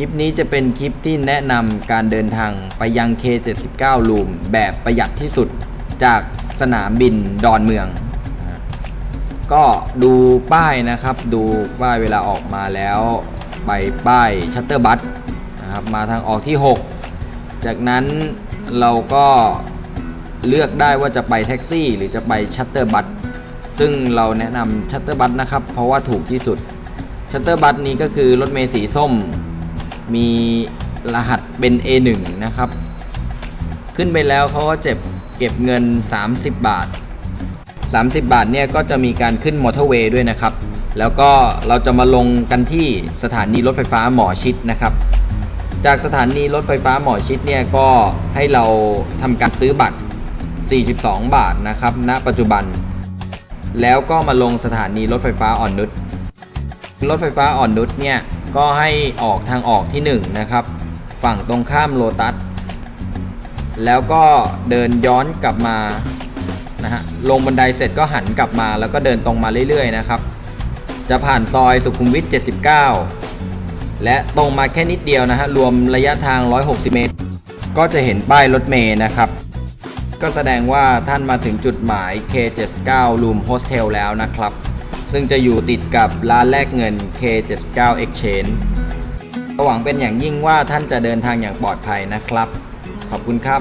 ลิปนี้จะเป็นคลิปที่แนะนำการเดินทางไปยัง K79 ลูมแบบประหยัดที่สุดจากสนามบินดอนเมือง ก็ดูป้ายนะครับ ดูป้ายเวลาออกมาแล้วไปป้ายชัตเตอร์บัสนะครับมาทางออกที่ 6 จากนั้นเราก็เลือกได้ว่าจะไปแท็กซี่ หรือจะไปชัตเตอร์บัสซึ่งเราแนะนำชัตเตอร์บัสนะครับ เพราะว่าถูกที่สุดชัตเตอร์บัสนี้ก็คือรถเมล์สีส้ม มีรหัสเป็น A1 นะครับ ขึ้นไปแล้วเขาก็เจ็บเก็บเงิน 30 บาท 30 บาทเนี่ยก็จะมีการขึ้นมอเตอร์เวย์ด้วยนะครับ แล้วก็เราจะมาลงกันที่สถานีรถไฟฟ้าหมอชิดนะครับ จากสถานีรถไฟฟ้าหมอชิดเนี่ยก็ให้เราทำการซื้อบัตร 42 บาทนะครับณปัจจุบัน แล้วก็มาลงสถานีรถไฟฟ้าอ่อนนุชรถไฟฟ้าอ่อนนุชเนี่ย ก็ให้ออกทางออกที่1นะครับ ฝั่งตรงข้ามโลตัส แล้วก็เดินย้อนกลับมานะฮะลงบันไดเสร็จก็หันกลับมา แล้วก็เดินตรงมาเรื่อยๆนะครับ จะผ่านซอยสุขุมวิท 79 และตรงมาแค่นิดเดียวนะฮะรวมระยะทาง 160 เมตร ก็จะเห็นป้ายรถเมย์นะครับ ก็แสดงว่าท่านมาถึงจุดหมาย K79 Room Hostel แล้วนะครับ ซึ่งจะอยู่ติดกับร้านแลกเงิน K79 Exchange หวังเป็นอย่างยิ่งว่าท่านจะเดินทางอย่างปลอดภัยนะครับ ขอบคุณครับ